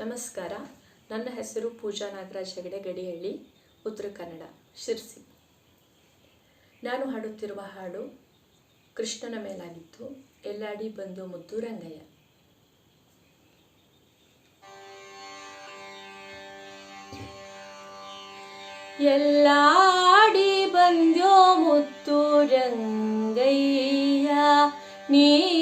ನಮಸ್ಕಾರ. ನನ್ನ ಹೆಸರು ಪೂಜಾ ನಾಗರಾಜ್ ಹೆಗಡೆ, ಗಡಿಹಳ್ಳಿ, ಉತ್ತರ ಕನ್ನಡ, ಶಿರ್ಸಿ. ನಾನು ಹಾಡುತ್ತಿರುವ ಹಾಡು ಕೃಷ್ಣನ ಮೇಲಾಗಿತ್ತು. ಎಲ್ಲಾಡಿ ಬಂದು ಮುದ್ದು ರಂಗಯ್ಯ. ಎಲ್ಲಾಡಿ ಬಂದ್ಯೋ ಮುತ್ತು ರಂಗಯ್ಯ ನೀನೆಲ್ಲಾಡಿ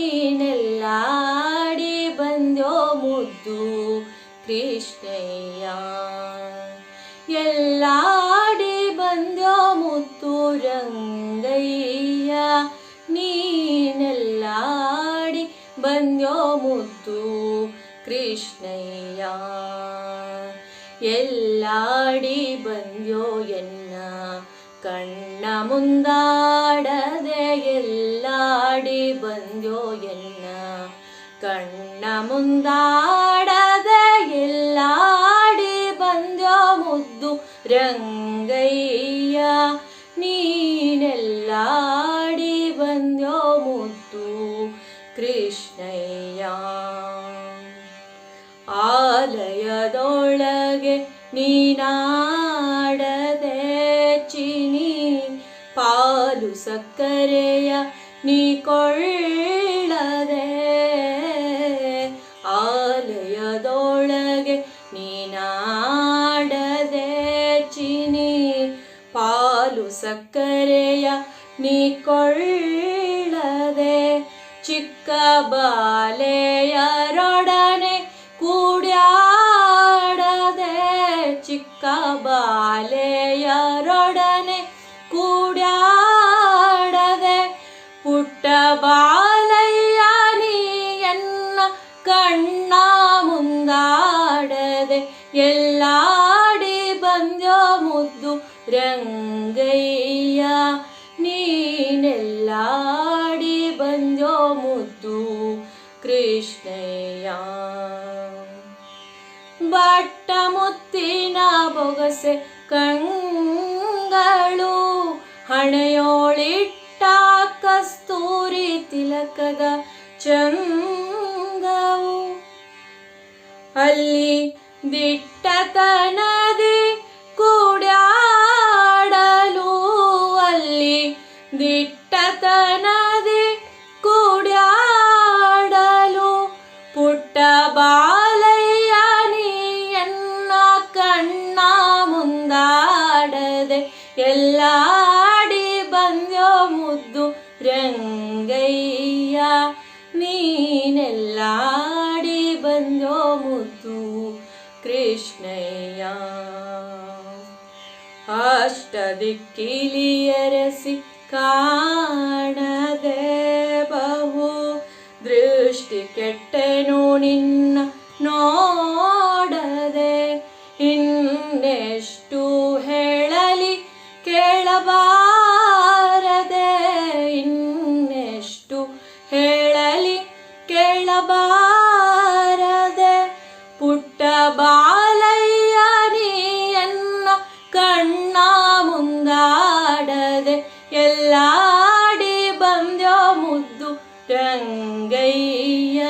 ಕೃಷ್ಣಯ್ಯ. ಎಲ್ಲಾಡಿ ಬಂದ್ಯೋ ಎನ್ನ ಕಣ್ಣ ಮುಂದಾಡದೆ ಎಲ್ಲಾಡಿ ಬಂದ್ಯೋ ಎನ್ನ ಕಣ್ಣ ಮುಂದಾಡದೆ ನೀ ಕೊಳ್ಳದೆ. ಆಲಯದೊಳಗೆ ನೀನಾಡದೆ ಚಿನಿ ಪಾಲು ಸಕ್ಕರೆಯ ನೀ ಕೊಳ್ಳದೆ. ಚಿಕ್ಕ ಬಾಲೆಯರೊಡನೆ ಕೂಡ್ಯಾಡದೆ. ಚಿಕ್ಕ ಬಾಲೆಯರೊಡನೆ ರಂಗಯ್ಯ ನೀನೆಲ್ಲಾಡಿ ಬಂದೋ ಮುದ್ದು ಕೃಷ್ಣಯ್ಯ. ಬಟ್ಟ ಮುತ್ತಿನ ಬೊಗಸೆ ಕಂಗಳು, ಹಣೆಯೋಳಿಟ್ಟ ಕಸ್ತೂರಿ ತಿಲಕದ ಚಂಗವು. ಅಲ್ಲಿ ದಿಟ್ಟತನದಿ ರಂಗಯ್ಯ ನೀನೆಲ್ಲಾಡಿ ಬಂದೋ ಮುತ್ತು ಕೃಷ್ಣಯ್ಯ. ಅಷ್ಟ ದಿಕ್ಕಿಲಿಯರಸಿ ಕಾಣದೆ ಬಹು ದೃಷ್ಟಿ ಕೆಟ್ಟೆನು ನಿನ್ನ ನೋಡದೆ ಇನ್ನೆಷ್ಟು ರಂಗಯ್ಯ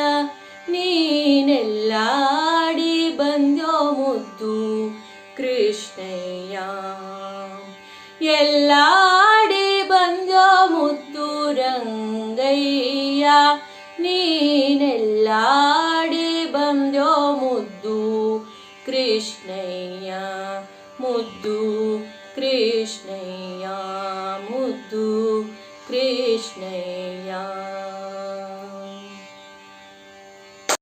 ನೀನೆಲ್ಲಾಡಿ ಬಂದೋ ಮುದ್ದು ಕೃಷ್ಣಯ್ಯ. ಎಲ್ಲಾಡಿ ಬಂದೋ ಮುದ್ದು ರಂಗಯ್ಯ, ನೀನೆಲ್ಲಾಡಿ ಬಂದೋ ಮುದ್ದು ಕೃಷ್ಣಯ್ಯ. ಮುದ್ದು ಕೃಷ್ಣಯ್ಯ ಮುದ್ದು ಕೃಷ್ಣಯ್ಯ.